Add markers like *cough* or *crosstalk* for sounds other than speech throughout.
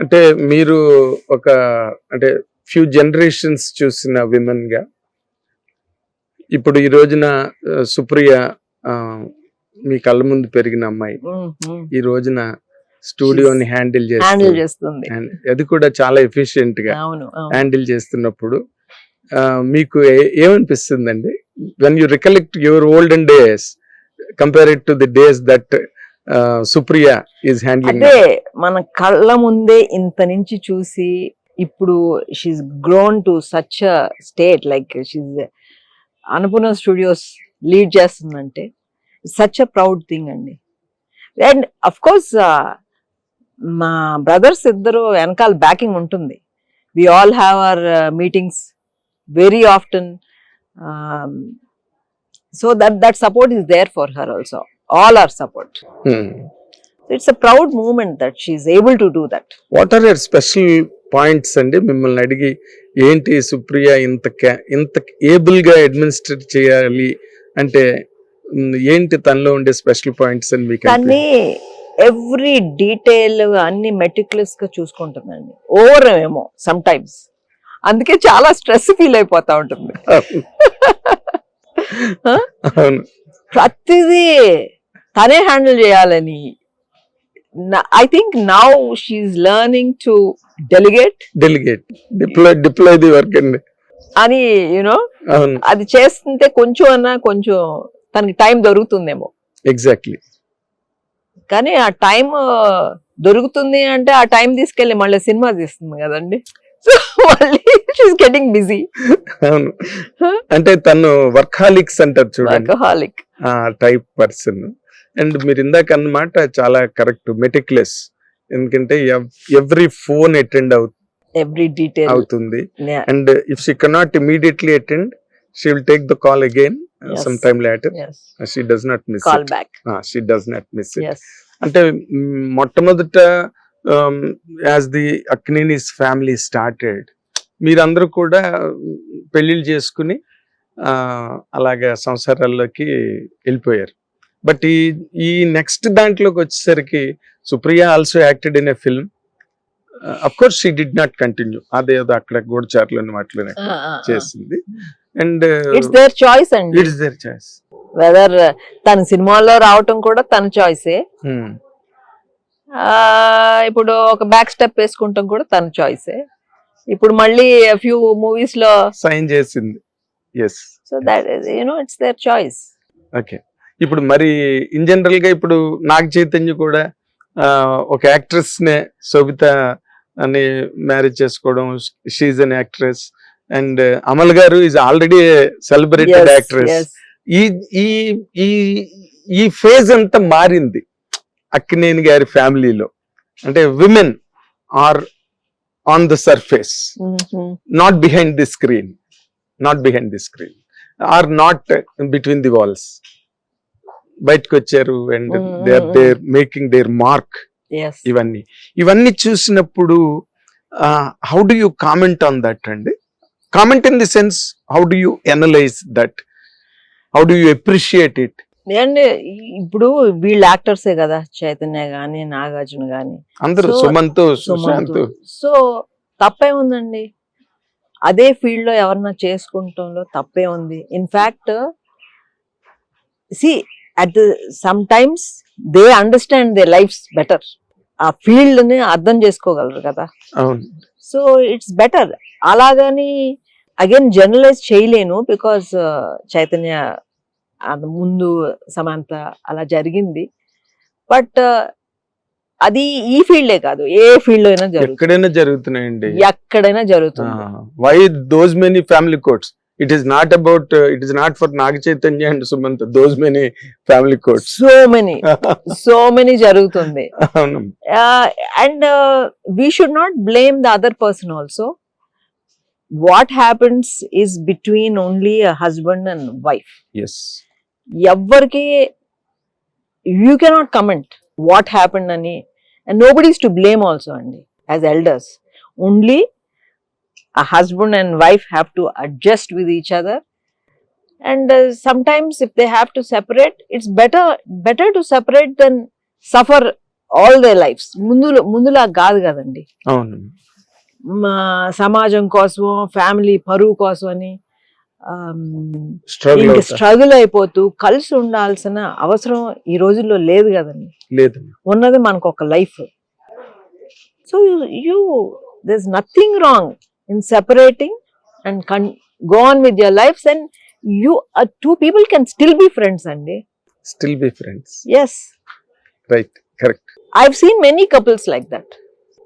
అంటే మీరు ఒక అంటే ఫ్యూ జనరేషన్స్ చూసిన విమెన్గా ఇప్పుడు ఈ రోజున సుప్రియ మీ కళ్ళ ముందు పెరిగిన అమ్మాయి. ఈ రోజున స్టూడియోని హ్యాండిల్ చేస్తుంది. అది కూడా చాలా ఎఫిషియెంట్గా. హ్యాండిల్ చేస్తున్నప్పుడు మీకు ఏ- ఏమనిపిస్తుందండి? When you recollect your olden days compare to the days that Supriya is handling అదే మన కళ్ళ ముందే ఇంత నుంచి చూసి ఇప్పుడు she's grown to such state like she's Annapurna Studios lead చేస్తుందంటే సచ్ అ ప్రౌడ్ థింగ్ అండి. అండ్ అఫ్ కోర్స్ మా బ్రదర్స్ ఇద్దరు వెనకాల బ్యాకింగ్ ఉంటుంది. We all have our meetings very often so that that support is there for her also all are support Hmm. It's a proud moment that she's able to do that what are your special points అండి? మిమ్మల్ని అడిగి ఏంటి సుప్రియ ఇంత ఇంత ఏబుల్గా administrate చేయాలి అంటే ఏంటి తనలో ఉండే స్పెషల్ పాయింట్స్ అని మీకు దాన్ని ఎవ్రీ డీటెయిల్ అన్ని మెటిక్యులస్గా చూసుకుంటుందండి. ఓవర్ ఏమో సమ్ టైమ్స్ అందుకే చాలా స్ట్రెస్ ఫీల్ అయిపోతా ఉంటుంది. *laughs* ప్రతిదీ తనే హ్యాండిల్ చేయాలని I think now she's learning to delegate delegate deploy deploy the work అండి అని యూనో అది చేస్తుంటే కొంచెం అన్నా కొంచెం తనకి టైం దొరుకుతుందేమో. ఎగ్జాక్ట్లీ కానీ ఆ టైం దొరుకుతుంది అంటే ఆ టైం తీసుకెళ్ళి మళ్ళీ సినిమా తీస్తుంది కదండి. సో మళ్ళీ షీస్ గెటింగ్ బిజీ అవును. అంటే తను వర్కాలిక్స్ అంటారు చూడండి. వర్కహాలిక్ ఆ టైప్ పర్సన్ అండ్ మీరు ఇందాక అన్నమాట చాలా కరెక్ట్ మెటిక్లెస్ ఎందుకంటే ఎవ్రీ ఫోన్ అటెండ్ అవు ఎవ్రీ డీటెయిల్ అవుతుంది. And if she cannot immediately attend she will take the call again. Some time later she does not miss call back she does not miss అంటే మొట్టమొదట as the Akkineni's family started మీరందరూ కూడా పెళ్ళిళ్ళు చేసుకుని అలాగా సంసారాల్లోకి వెళ్ళిపోయారు. But ఈ ఈ నెక్స్ట్ దాంట్లోకి వచ్చేసరికి Supriya also acted in a film of course she did not continue అదేదో అక్కడ గూడచారులు వాటిలోనే చేసింది. అండ్ ఇట్స్ దేర్ చాయిస్ అండి. ఇట్స్ దేర్ చాయిస్ వెదర్ తన సినిమాల్లో రావటం కూడా తన చాయిసే Hmm. ఇప్పుడు ఒక బ్యాక్ స్టెప్ వేసుకుంటాం కూడా తన చాయిసే ఇప్పుడు మళ్ళీ ఫ్యూ మూవీస్లో సైన్ చేసింది. Yes so that you know it's their choice okay ఇప్పుడు మరి ఇన్ జనరల్గా ఇప్పుడు నాగ చైతన్య కూడా ఒక యాక్ట్రెస్ నే శోభిత అని మ్యారేజ్ చేసుకోవడం she's an actress and Amal గారు ఈజ్ ఆల్రెడీ సెలబ్రేటెడ్ యాక్ట్రెస్ ఈ ఈ ఈ ఈ ఫేజ్ అంతా మారింది అక్కినేని గారి ఫ్యామిలీలో. అంటే women are on the surface not behind the screen not behind the screen are not between the walls బయటకు వచ్చారు and they are there making their mark ఇవన్నీ. ఇవన్నీ చూసినప్పుడు how do you comment on that అండి? Comment in the sense how do you analyse that how do you appreciate it and ఇప్పుడు వీళ్ళ యాక్టర్సే కదా చైతన్య గాని నాగార్జున గాని. అందరూ సుమంత్ సుశాంత్. సో తప్పే ఉందండి. అదే ఫీల్డ్లో ఎవరన్నా చేసుకుంటంలో తప్పే ఉంది. In fact see at the sometimes they understand their lives better ఆ ఫీల్డ్ని అర్థం చేసుకోగలరు కదా. సో ఇట్స్ బెటర్ అలాగని అగైన్ జనరలైజ్ చేయలేను బికాస్ చైతన్య అది ముందు సమాంత అలా జరిగింది. బట్ అది ఈ ఫీల్డే కాదు. ఏ ఫీల్డ్ అయినా ఎక్కడైనా జరుగుతున్నాయండి. ఎక్కడైనా జరుగుతుంది. Why those many family codes it is not about it is not for Naga Chaitanya and Sumanth those many family codes so many *laughs* so many జరుగుతుంది అవును and we should not blame the other person also what happens is between only husband and wife yes ఎవ్వరికి you cannot comment what happened అని and nobody's to blame also అండి as elders only a husband and wife have to adjust with each other and uh, sometimes if they have to separate it's better better to separate than suffer all their lives ముందు ముందులా కాదు కదండి అవును మా సమాజం కోసం family పరువు కోసం అని స్ట్రగుల్ అయిపోతూ కలిసి ఉండాల్సిన అవసరం ఈ రోజుల్లో లేదు కదండి లేదు ఉన్నది మనకు ఒక life so you this nothing wrong in separating and can go on with your life and you two people can still be friends అండి still be friends yes right correct I've seen many couples like that.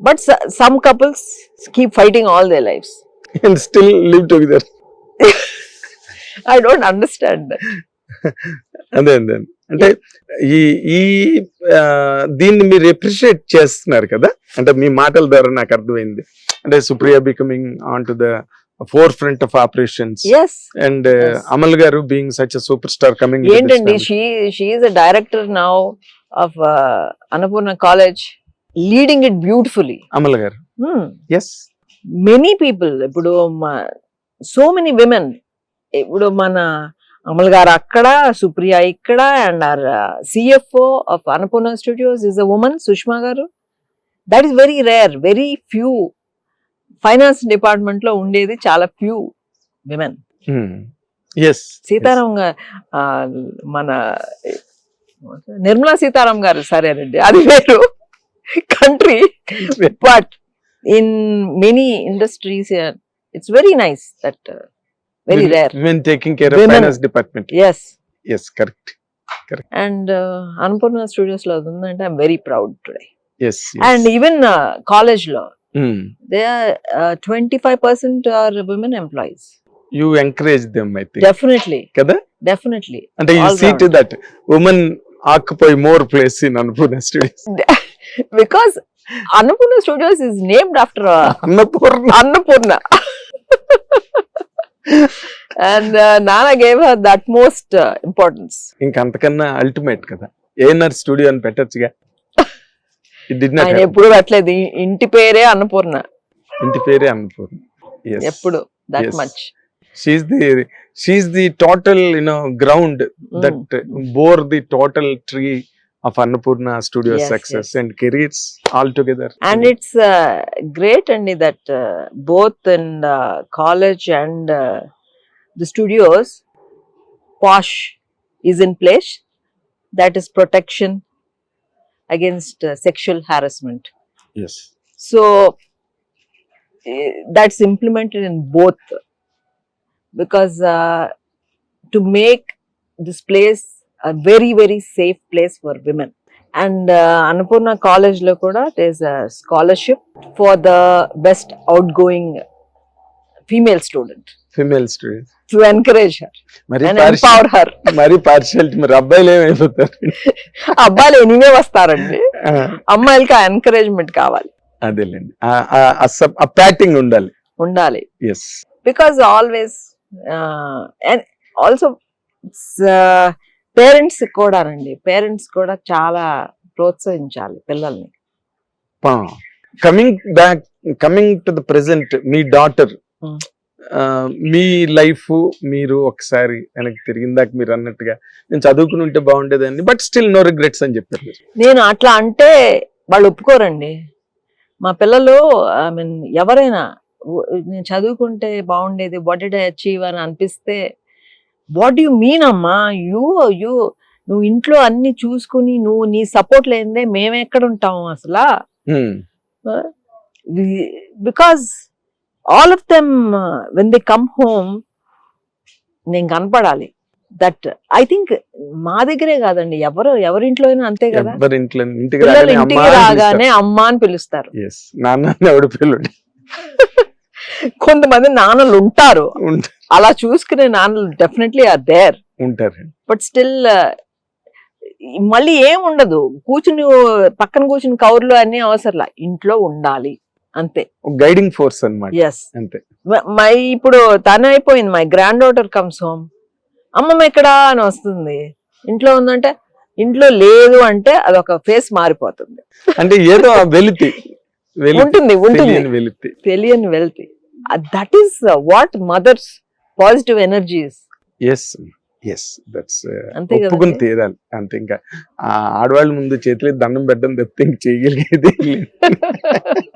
But s- some couples keep fighting all their lives. And still live together I don't understand that. *laughs* అదే అదే. అంటే ఈ ఈ ఆ, దీన్ని మీరు appreciate చేస్తున్నారు కదా? అంటే మీ మాటల ద్వారా నాకు అర్థమైంది అంటే Supriya becoming on to the forefront of operations Yes. And. Amal గారు being such super star coming ఏంటండి she she is a director now of uh, Annapurna College, leading it beautifully. Amal గారు Hmm. ఎస్ Many people, ఇప్పుడు మా- so many women, ఇప్పుడు మన అమల్ గారు అక్కడ సుప్రియ ఇక్కడ and are CFO of Annapurna Studios is a woman Sushma గారు that is very rare very few finance డిపార్ట్మెంట్లో ఉండేది చాలా ఫ్యూ విమెన్ ఎస్ సీతారాం మన నిర్మలా సీతారాం గారు సరేనండి అది వేరు. Country but in many industries it's very nice that very rare women taking care of. Finance department yes yes correct and Annapurna స్టూడియోస్లో ఉందంటే I'm very proud today and even కాలేజ్లో. They are twenty five percent are women employees you encourage them I think definitely కదా definitely అంటే you see to. That women occupy more place in Annapurna Studios because Annapurna Studios is named after Annapurna Annapurna. *laughs* *laughs* and uh, Nana gave her that most uh, importance. ఇంకా అంతకన్నా ultimate కదా. ANR studio అని పెట్టచ్చుగా. ఆయన ఎప్పుడు పెట్టలేదు ఈ ఇంటి పేరే అన్నపూర్ణ ఇంటి పేరే అన్నపూర్ణ ఎప్పుడు that Yes. Much she the she the total you know ground that bore the total tree of Annapurna studio Yes, success and careers all together and it's uh, great and that uh, both in uh, college and uh, the studios posh is in place that is protection against uh, sexual harassment. Yes. so eh, that's implemented in both. Because uh, to make this place a very very safe place for women. And uh, annapurna college there's a scholarship for the best female student. Female studio to encourage her మరి empower her. మరి partiality మరి అబ్బాయిలు ఏమైపోతారు? అబ్బాయిలు anyway వస్తారండి. అమ్మాయిలకి ఆ encouragement కావాలి. అదేలేండి. ఆ- ప్యాటింగ్ ఉండాలి. ఉండాలి. Yes and also uh, parents కూడా రండి. పేరెంట్స్ కూడా చాలా ప్రోత్సహించాలి పిల్లల్ని. Coming back coming to the present me daughter. మీ లైఫ్ మీరు ఒకసారి వెనక్కి తిరిగిందాక మీరు అన్నట్టుగా నేను చదువుకుని ఉంటే బాగుండేదండి బట్ స్టిల్ నో రిగ్రెట్స్ అని చెప్పారు. నేను అట్లా అంటే వాళ్ళు ఒప్పుకోరండి. మా పిల్లలు ఐ మీన్ ఎవరైనా "ఓ- నేను చదువుకుంటే బాగుండేది వాట్ డిడ్ ఐ అచీవ్ అని అనిపిస్తే వాట్ యు మీన్ అమ్మా? యూ యూ నువ్వు ఇంట్లో అన్ని చూసుకుని నువ్వు నీ సపోర్ట్ లేనిదే మేము ఎక్కడ ఉంటాము అసలు Hmm. All of them when they come home నేను కనపడాలి. దట్ ఐ థింక్ మా దగ్గరే కాదండి. ఎవరు ఎవరింట్లో అయినా అంతే కదా? ఇంటికి రాగానే అమ్మా అని పిలుస్తారు. ఎస్ నాన్న ఎవడు పిల్లడు కొంతమంది నాన్నలు ఉంటారు. ఉంట- అలా చూసుకునే నాన్నలు డెఫినెట్లీ ఆర్ దేర్ ఉంటారు. బట్ స్టిల్ మళ్ళీ ఏం ఉండదు. కూర్చుని పక్కన కూర్చుని కౌర్లు అన్ని అవసరంలా. ఇంట్లో ఉండాలి. అంతే. గైడింగ్ ఫోర్స్ అన్నమాట. ఎస్ అంతే. మై ఇప్పుడు తను అయిపోయింది my granddaughter comes home అమ్మమ్మ ఎక్కడా అని వస్తుంది. ఇంట్లో ఉందంటే ఇంట్లో లేదు అంటే అదొక ఫేస్ మారిపోతుంది. అంటే ఏదో వెలితి. ఉంటుంది ఉంటుంది. తెలియని వెలితి. తెలియని wealth. That is what mothers positive energies yes yes that's అంతే ఒప్పుకుని? తీరాలి అంతే ఇంకా. ఆ ఆడవాళ్ళ ముందు చేతులు దండం పెట్టడం తప్పితే ఇంక చేయగలిగేది *laughs*